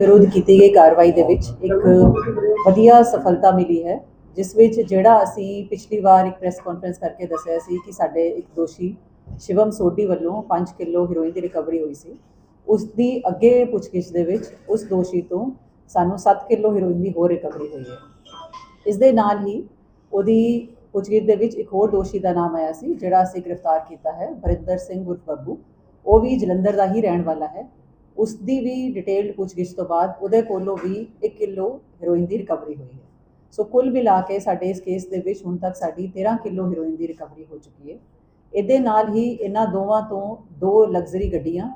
ਵਿਰੁੱਧ ਕੀਤੀ ਗਈ ਕਾਰਵਾਈ ਦੇ ਵਿੱਚ ਇੱਕ ਵਧੀਆ ਸਫਲਤਾ ਮਿਲੀ ਹੈ, ਜਿਸ ਵਿੱਚ ਜਿਹੜਾ ਅਸੀਂ ਪਿਛਲੀ ਵਾਰ ਇੱਕ ਪ੍ਰੈਸ ਕਾਨਫਰੰਸ ਕਰਕੇ ਦੱਸਿਆ ਸੀ ਕਿ ਸਾਡੇ ਇੱਕ ਦੋਸ਼ੀ ਸ਼ਿਵਮ ਸੋਢੀ ਵੱਲੋਂ 5 ਕਿਲੋ ਹੈਰੋਇਨ ਦੀ ਰਿਕਵਰੀ ਹੋਈ ਸੀ, ਉਸ ਦੀ ਅੱਗੇ ਪੁੱਛਗਿੱਛ ਦੇ ਵਿੱਚ ਉਸ ਦੋਸ਼ੀ ਤੋਂ ਸਾਨੂੰ 7 ਕਿਲੋ ਹੈਰੋਇਨ ਦੀ ਹੋਰ ਰਿਕਵਰੀ ਹੋਈ ਹੈ। ਇਸ ਦੇ ਨਾਲ ਹੀ ਉਹਦੀ ਪੁੱਛਗਿੱਛ ਦੇ ਵਿੱਚ ਇੱਕ ਹੋਰ ਦੋਸ਼ੀ ਦਾ ਨਾਮ ਆਇਆ ਸੀ, ਜਿਹੜਾ ਅਸੀਂ ਗ੍ਰਿਫਤਾਰ ਕੀਤਾ ਹੈ ਬਰਿੰਦਰ ਸਿੰਘ ਉਰਫ ਬੱਬੂ, ਉਹ ਵੀ ਜਲੰਧਰ ਦਾ ਹੀ ਰਹਿਣ ਵਾਲਾ ਹੈ। ਉਸ ਦੀ ਵੀ ਡਿਟੇਲਡ ਪੁੱਛਗਿੱਛ ਤੋਂ ਬਾਅਦ ਉਹਦੇ ਕੋਲੋਂ ਵੀ 1 ਕਿਲੋ ਹੈਰੋਇਨ ਦੀ ਰਿਕਵਰੀ ਹੋਈ ਹੈ। ਸੋ ਕੁੱਲ ਮਿਲਾ ਕੇ ਸਾਡੇ ਇਸ ਕੇਸ ਦੇ ਵਿੱਚ ਹੁਣ ਤੱਕ ਸਾਡੀ 13 ਕਿਲੋ ਹੈਰੋਇਨ ਦੀ ਰਿਕਵਰੀ ਹੋ ਚੁੱਕੀ ਹੈ। ਇਹਦੇ ਨਾਲ ਹੀ ਇਹਨਾਂ ਦੋਵਾਂ ਤੋਂ ਦੋ ਲਗਜ਼ਰੀ ਗੱਡੀਆਂ,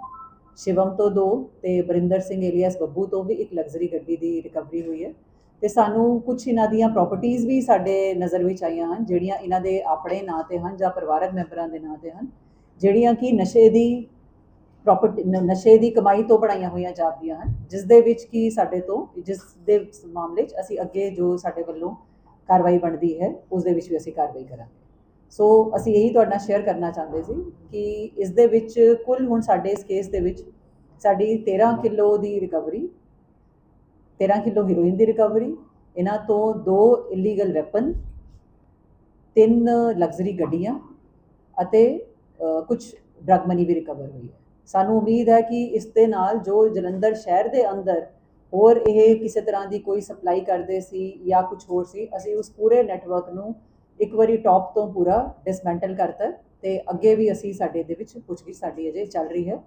ਸ਼ਿਵਮ ਤੋਂ ਦੋ ਤੇ ਬਰਿੰਦਰ ਸਿੰਘ ਏਲੀਅਸ ਬੱਬੂ ਤੋਂ ਵੀ ਇੱਕ ਲਗਜ਼ਰੀ ਗੱਡੀ ਦੀ ਰਿਕਵਰੀ ਹੋਈ ਹੈ। ਤੇ ਸਾਨੂੰ ਕੁਝ ਇਹਨਾਂ ਦੀਆਂ ਪ੍ਰਾਪਰਟੀਆਂ ਵੀ ਸਾਡੇ ਨਜ਼ਰ ਵਿੱਚ ਆਈਆਂ ਹਨ, ਜਿਹੜੀਆਂ ਇਹਨਾਂ ਦੇ ਆਪਣੇ ਨਾਂ ਤੇ ਹਨ ਜਾਂ ਪਰਿਵਾਰਕ ਮੈਂਬਰਾਂ ਦੇ ਨਾਂ ਤੇ ਹਨ, ਜਿਹੜੀਆਂ ਕਿ ਨਸ਼ੇ ਦੀ ਪ੍ਰਾਪਰਟੀ ਨਸ਼ੇ ਦੀ ਕਮਾਈ ਤੋਂ ਬਣਾਈਆਂ ਹੋਈਆਂ ਜਾਪਦੀਆਂ ਹਨ ਜਿਸ ਦੇ ਵਿੱਚ ਕੀ ਸਾਡੇ ਤੋਂ ਜਿਸ ਦੇ ਮਾਮਲੇ 'ਚ ਅਸੀਂ ਅੱਗੇ ਜੋ ਸਾਡੇ ਵੱਲੋਂ ਕਾਰਵਾਈ ਬਣਦੀ ਹੈ ਉਸ ਦੇ ਵਿੱਚ ਵੀ ਅਸੀਂ ਕਾਰਵਾਈ ਕਰਾਂਗੇ। ਸੋ ਅਸੀਂ ਇਹੀ ਤੁਹਾਡੇ ਨਾਲ ਸ਼ੇਅਰ ਕਰਨਾ ਚਾਹੁੰਦੇ ਸੀ ਕਿ ਇਸ ਦੇ ਵਿੱਚ ਕੁੱਲ ਹੁਣ ਸਾਡੇ ਇਸ ਕੇਸ ਦੇ ਵਿੱਚ ਸਾਡੀ 13 ਕਿਲੋ ਦੀ ਰਿਕਵਰੀ 13 ਕਿਲੋ ਹੀਰੋਇਨ ਦੀ ਰਿਕਵਰੀ ਇਹਨਾਂ ਤੋਂ ਦੋ ਇਲੀਗਲ ਵੈਪਨ ਤਿੰਨ ਲਗਜ਼ਰੀ ਗੱਡੀਆਂ ਅਤੇ ਕੁਝ ਡਰਗ ਮਨੀ ਵੀ ਰਿਕਵਰ ਹੋਈ ਹੈ। ਸਾਨੂੰ ਉਮੀਦ ਹੈ ਕਿ ਇਸ ਦੇ ਨਾਲ ਜੋ ਜਲੰਧਰ ਸ਼ਹਿਰ ਦੇ ਅੰਦਰ ਹੋਰ ਇਹ ਕਿਸੇ ਤਰ੍ਹਾਂ ਦੀ ਕੋਈ ਸਪਲਾਈ ਕਰਦੇ ਸੀ ਜਾਂ ਕੁਝ ਹੋਰ ਸੀ ਅਸੀਂ ਉਸ ਪੂਰੇ ਨੈਟਵਰਕ ਨੂੰ ਇੱਕ ਵਾਰੀ ਟੌਪ ਤੋਂ ਪੂਰਾ ਡਿਸਮੈਂਟਲ ਕਰਤਾ ਤੇ ਅੱਗੇ ਵੀ ਅਸੀਂ ਸਾਡੇ ਦੇ ਵਿੱਚ ਪੁੱਛਗਿੱਛ ਸਾਡੀ ਅਜੇ ਚੱਲ ਰਹੀ ਹੈ।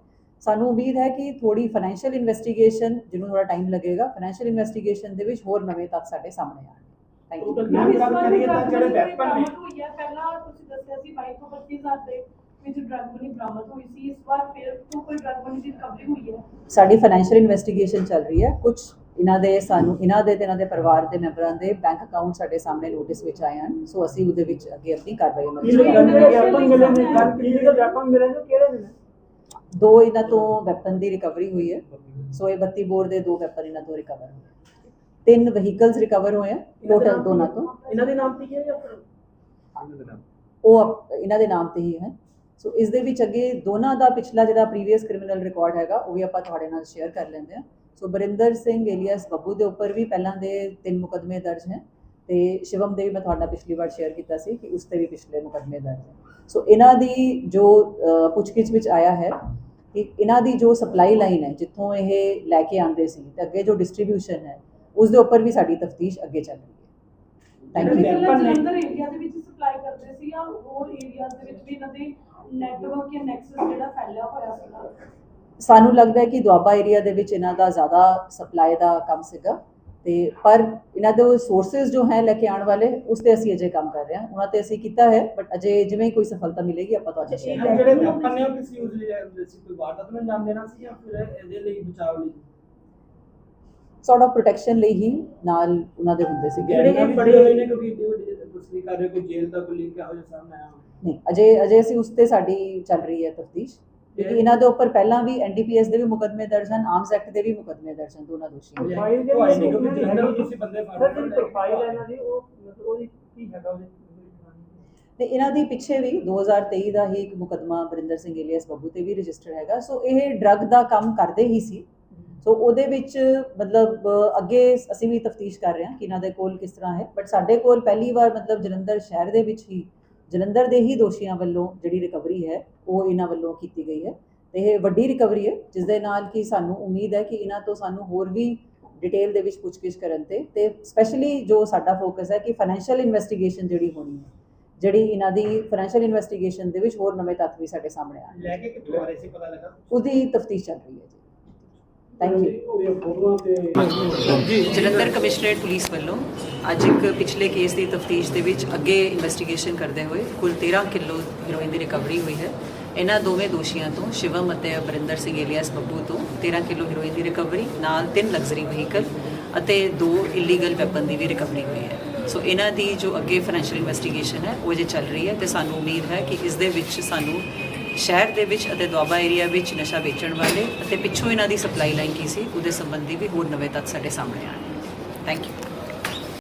ਸਾਨੂੰ ਉਮੀਦ ਹੈ ਕਿ ਥੋੜੀ ਫਾਈਨੈਂਸ਼ੀਅਲ ਇਨਵੈਸਟੀਗੇਸ਼ਨ ਜਿਹਨੂੰ ਥੋੜਾ ਟਾਈਮ ਲੱਗੇਗਾ ਫਾਈਨੈਂਸ਼ੀਅਲ ਇਨਵੈਸਟੀਗੇਸ਼ਨ ਦੇ ਵਿੱਚ ਹੋਰ ਨਵੇਂ ਤੱਥ ਸਾਡੇ ਸਾਹਮਣੇ ਆਉਣਗੇ। ਥੈਂਕ ਯੂ ਜਿਹੜੇ ਨੇ। ਪਹਿਲਾਂ ਤੁਸੀਂ ਦੱਸਿਆ ਸੀ 22 ਤੋਂ 25000 ਦੇ। ਵਿੱਚ ਡਰਗ ਮਨੀ ਬਰਾਮਦ ਹੋਈ ਸੀ ਇਸ ਵਾਰ ਫਿਰ ਤੋਂ ਕੋਈ ਡਰਗ ਮਨੀ ਦੀ ਰਿਕਵਰੀ ਹੋਈ ਹੈ? ਸਾਡੀ ਫਾਈਨੈਂਸ਼ੀਅਲ ਇਨਵੈਸਟੀਗੇਸ਼ਨ ਚੱਲ ਰਹੀ ਹੈ। ਕੁਝ ਇਹਨਾਂ ਦੇ ਸਾਨੂੰ ਇਹਨਾਂ ਦੇ ਤੇ ਇਹਨਾਂ ਦੇ ਪਰਿਵਾਰ ਦੇ ਮੈਂਬਰਾਂ ਦੇ ਬੈਂਕ ਅਕਾਊਂਟ ਸਾਡੇ ਸਾਹਮਣੇ ਨੋਟਿਸ ਵਿੱਚ ਆਏ ਹਨ। ਸੋ ਅਸੀਂ ਉਹਦੇ ਵਿੱਚ ਅੱਗੇ ਆਪਣੀ ਕਾਰਵਾਈ ਲੋਕਾਂ ਕਰਾਂਗੇ ਦੇ ਵੈਪਨ ਮਿਲੇ ਨੇ ਗੱਲ ਕਿਹੜੇ ਦੇ ਵੈਪਨ ਮਿਲੇ ਨੇ ਕਿਹੜੇ ਨੇ ਦੋ ਇਹਨਾਂ ਤੋਂ ਵੈਪਨ ਦੀ ਰਿਕਵਰੀ ਹੋਈ ਹੈ। ਸੋ ਇਹ 32 ਬੋਰ ਦੇ ਦੋ ਵੈਪਨ ਇਹਨਾਂ ਤੋਂ ਰਿਕਵਰ ਹੋਏ ਤਿੰਨ ਵਹੀਕਲਸ ਰਿਕਵਰ ਹੋਏ ਆ ਟੋਟਲ ਦੋਨਾਂ ਤੋਂ। ਇਹਨਾਂ ਦੇ ਨਾਮ ਤੇ ਹੀ ਹੈ ਜਾਂ ਉਹ ਇਹਨਾਂ ਦੇ ਨਾਮ ਤੇ ਹੀ ਹੈ। ਸੋ ਇਸ ਦੇ ਵਿੱਚ ਅੱਗੇ ਦੋਨਾਂ ਦਾ ਪਿਛਲਾ ਜਿਹੜਾ ਪ੍ਰੀਵੀਅਸ ਕ੍ਰਿਮੀਨਲ ਰਿਕਾਰਡ ਹੈਗਾ ਉਹ ਵੀ ਆਪਾਂ ਤੁਹਾਡੇ ਨਾਲ ਸ਼ੇਅਰ ਕਰ ਲੈਂਦੇ ਹਾਂ। ਸੋ ਬਰਿੰਦਰ ਸਿੰਘ ਏਲੀਅਸ ਬੱਬੂ ਦੇ ਉੱਪਰ ਵੀ ਪਹਿਲਾਂ ਦੇ ਤਿੰਨ ਮੁਕਦਮੇ ਦਰਜ ਹੈ ਤੇ ਸ਼ਿਵਮ ਦੇ ਵੀ ਮੈਂ ਤੁਹਾਡੇ ਨਾਲ ਪਿਛਲੀ ਵਾਰ ਸ਼ੇਅਰ ਕੀਤਾ ਸੀ ਕਿ ਉਸ ਤੇ ਵੀ ਪਿਛਲੇ ਮੁਕਦਮੇ ਦਰਜ ਹੈ। ਸੋ ਇਹਨਾਂ ਦੀ ਜੋ ਪੁੱਛਗਿੱਛ ਵਿੱਚ ਆਇਆ ਹੈ ਕਿ ਇਹਨਾਂ ਦੀ ਜੋ ਸਪਲਾਈ ਲਾਈਨ ਹੈ ਜਿੱਥੋਂ ਇਹ ਲੈ ਕੇ ਆਉਂਦੇ ਸੀ ਤੇ ਅੱਗੇ ਜੋ ਡਿਸਟ੍ਰੀਬਿਊਸ਼ਨ ਹੈ ਉਸ ਦੇ ਉੱਪਰ ਵੀ ਸਾਡੀ ਤਫਤੀਸ਼ ਅੱਗੇ ਚੱਲ ਰਹੀ ਹੈ। ਥੈਂਕ ਯੂ ਸੀ ਜਾਂ ਹੋਰ ਏਰੀਆਜ਼ ਦੇ ਵਿੱਚ ਵੀ ਇਹਨਾਂ ਦੇ ਨੈਟਵਰਕ ਜਾਂ ਨੈਕਸਸ ਜਿਹੜਾ ਫੈਲਿਆ ਹੋਇਆ ਸੀਗਾ ਸਾਨੂੰ ਲੱਗਦਾ ਹੈ ਕਿ ਦੁਆਬਾ ਏਰੀਆ ਦੇ ਵਿੱਚ ਇਹਨਾਂ ਦਾ ਜ਼ਿਆਦਾ ਸਪਲਾਈ ਦਾ ਕੰਮ ਸੀਗਾ ਤੇ ਪਰ ਇਹਨਾਂ ਦੇ ਸੋਰਸਸ ਜੋ ਹੈ ਲੈ ਕੇ ਆਉਣ ਵਾਲੇ ਉਸ ਤੇ ਅਸੀਂ ਅਜੇ ਕੰਮ ਕਰ ਰਹੇ ਹਾਂ। ਉਹਨਾਂ ਤੇ ਅਸੀਂ ਕੀਤਾ ਹੈ ਬਟ ਅਜੇ ਜਿਵੇਂ ਹੀ ਕੋਈ ਸਫਲਤਾ ਮਿਲੇਗੀ ਆਪਾਂ ਤੁਹਾਡੇ ਸ਼ੇਅਰ ਜਿਹੜੇ ਵੈਪਨ ਨੇ ਉਹ ਕਿਸ ਯੂਜ਼ ਲਈ ਸੀ? ਕੋਈ ਵਾਰਦਾਤ ਨੂੰ ਅੰਜਾਮ ਦੇਣਾ ਸੀ ਜਾਂ ਫਿਰ ਇਹਦੇ ਲਈ ਬਚਾਅ ਲਈ? ਸੌਰਟ ਆਫ ਪ੍ਰੋਟੈਕਸ਼ਨ ਲਈ ਹੀ ਨਾਲ ਉਹਨਾਂ ਦੇ ਹੁੰਦੇ ਸੀਗੇ ਜਿਹੜੇ ਇਹ ਫੜੇ ਹੋਏ ਨੇ ਕਿਉਂਕਿ ਏਡੀ ਵੱਡੀ ਤਸਵੀਰ ਕਰ ਰਹੇ ਕੋਈ ਜੇਲ੍ਹ ਦਾ ਕੋਈ ਲਿੰਕ ਇਹੋ ਜਿਹਾ ਸਾਹਮਣੇ ਆਇਆ ਨਹੀਂ ਅਜੇ ਅਜੇ ਅਸੀਂ ਉਸ ਤੇ ਸਾਡੀ ਚੱਲ ਰਹੀ ਹੈ ਤਫਤੀਸ਼। ਕਿਉਂਕਿ ਇਹਨਾਂ ਦੇ ਉੱਪਰ ਪਹਿਲਾਂ ਵੀ ਐਨਡੀਪੀਐਸ ਦੇ ਵੀ ਮੁਕਦਮੇ ਦਰਜ ਹਨ ਆਰਮਸ ਐਕਟ ਦੇ ਵੀ ਮੁਕਦਮੇ ਦਰਜ ਹਨ ਦੋਨਾਂ ਦੋਸ਼ੀਆਂ ਦੇ। ਪ੍ਰੋਫਾਈਲ ਜਿਹੜੀ ਉਹ ਆਈ ਕਿਉਂਕਿ ਨਹੀਂ ਜਲੰਧਰ ਨੂੰ ਤੁਸੀਂ ਬੰਦੇ ਫੜ ਸਰ ਜਿਹੜੀ ਪ੍ਰੋਫਾਈਲ ਹੈ। ਇਹਨਾਂ ਦੀ ਉਹ ਮਤਲਬ ਉਹਦੀ ਕੀ ਹੈਗਾ ਉਹਦੇ? ਤੇ ਇਹਨਾਂ ਦੀ ਪਿੱਛੇ ਵੀ 2023 ਦਾ ਹੀ ਇੱਕ ਮੁਕਦਮਾ ਬਰਿੰਦਰ ਸਿੰਘ ਏਲੀਅਸ ਬੱਬੂ ਤੇ ਵੀ ਰਜਿਸਟਰਡ ਹੈਗਾ। ਸੋ ਇਹ ਡਰੱਗ ਦਾ ਕੰਮ ਕਰਦੇ ਹੀ ਸੀ। ਸੋ ਉਹਦੇ ਵਿੱਚ ਮਤਲਬ ਅੱਗੇ ਅਸੀਂ ਵੀ ਤਫਤੀਸ਼ ਕਰ ਰਹੇ ਹਾਂ ਕਿ ਇਹਨਾਂ ਦੇ ਕੋਲ ਕਿਸ ਤਰ੍ਹਾਂ ਹੈ। ਬਟ ਸਾਡੇ ਕੋਲ ਪਹਿਲੀ ਵਾਰ ਮਤਲਬ ਜਲੰਧਰ ਸ਼ਹਿਰ ਦੇ ਵਿੱਚ ਹੀ ਜਲੰਧਰ ਦੇ ਹੀ ਦੋਸ਼ੀਆਂ ਵੱਲੋਂ ਜਿਹੜੀ ਰਿਕਵਰੀ ਹੈ ਉਹ ਇਹਨਾਂ ਵੱਲੋਂ ਕੀਤੀ ਗਈ ਹੈ। ਤੇ ਇਹ ਵੱਡੀ ਰਿਕਵਰੀ ਹੈ ਜਿਸ ਦੇ ਨਾਲ ਕਿ ਸਾਨੂੰ ਉਮੀਦ ਹੈ ਕਿ ਇਹਨਾਂ ਤੋਂ ਸਾਨੂੰ ਹੋਰ ਵੀ ਡਿਟੇਲ ਦੇ ਵਿੱਚ ਪੁੱਛਗਿੱਛ ਕਰਨ ਤੇ ਤੇ ਸਪੈਸ਼ਲੀ ਜੋ ਸਾਡਾ ਫੋਕਸ ਹੈ ਕਿ ਫਾਈਨੈਂਸ਼ੀਅਲ ਇਨਵੈਸਟੀਗੇਸ਼ਨ ਜਿਹੜੀ ਹੋਣੀ ਹੈ ਜਿਹੜੀ ਇਹਨਾਂ ਦੀ ਫਾਈਨੈਂਸ਼ੀਅਲ ਇਨਵੈਸਟੀਗੇਸ਼ਨ ਦੇ ਵਿੱਚ ਹੋਰ ਨਵੇਂ ਤੱਥ ਵੀ ਸਾਡੇ ਸਾਹਮਣੇ ਆਉਣਗੇ। ਲੈ ਕੇ ਕਿੱਥੋਂ ਆ ਰਹੇ ਸੀ ਪਤਾ ਲੱਗਾ? ਉਹਦੀ ਤਫਤੀਸ਼ ਚੱਲ ਰਹੀ ਹੈ ਥੈਂਕ ਯੂ ਉਹਦੀਆਂ ਫੋਟੋਆਂ ਤੇ ਜਲੰਧਰ ਕਮਿਸ਼ਨਰੇਟ ਪੁਲਿਸ ਵੱਲੋਂ ਅੱਜ ਇੱਕ ਪਿਛਲੇ ਕੇਸ ਦੀ ਤਫਤੀਸ਼ ਦੇ ਵਿੱਚ ਅੱਗੇ ਇਨਵੈਸਟੀਗੇਸ਼ਨ ਕਰਦੇ ਹੋਏ ਕੁੱਲ 13 ਕਿਲੋ ਹੈਰੋਇਨ ਦੀ ਰਿਕਵਰੀ ਹੋਈ ਹੈ। ਇਹਨਾਂ ਦੋਵੇਂ ਦੋਸ਼ੀਆਂ ਤੋਂ ਸ਼ਿਵਮ ਅਤੇ ਅਬਰਿੰਦਰ ਸਿੰਘ ਏਲੀਅਸ ਬੱਬੂ ਤੋਂ 13 ਕਿਲੋ ਹੈਰੋਇਨ ਦੀ ਰਿਕਵਰੀ ਨਾਲ ਤਿੰਨ ਲਗਜ਼ਰੀ ਵਹੀਕਲ ਅਤੇ ਦੋ ਇਲੀਗਲ ਵੈਪਨ ਦੀ ਵੀ ਰਿਕਵਰੀ ਹੋਈ ਹੈ। ਸੋ ਇਹਨਾਂ ਦੀ ਜੋ ਅੱਗੇ ਫਾਈਨੈਂਸ਼ੀਅਲ ਇਨਵੈਸਟੀਗੇਸ਼ਨ ਹੈ ਉਹ ਜੇ ਚੱਲ ਰਹੀ ਹੈ ਤੇ ਸਾਨੂੰ ਉਮੀਦ ਹੈ ਕਿ ਇਸ ਦੇ ਵਿੱਚ ਸਾਨੂੰ ਸ਼ਹਿਰ ਦੇ ਵਿੱਚ ਅਤੇ ਦੁਆਬਾ ਏਰੀਆ ਵਿੱਚ ਨਸ਼ਾ ਵੇਚਣ ਵਾਲੇ ਅਤੇ ਪਿੱਛੋਂ ਇਹਨਾਂ ਦੀ ਸਪਲਾਈ ਲਾਈਨ ਕੀ ਸੀ, ਉਹਦੇ ਸੰਬੰਧੀ ਵੀ ਹੋਰ ਨਵੇਂ ਤੱਥ ਸਾਡੇ ਸਾਹਮਣੇ ਆਉਣਗੇ। Thank you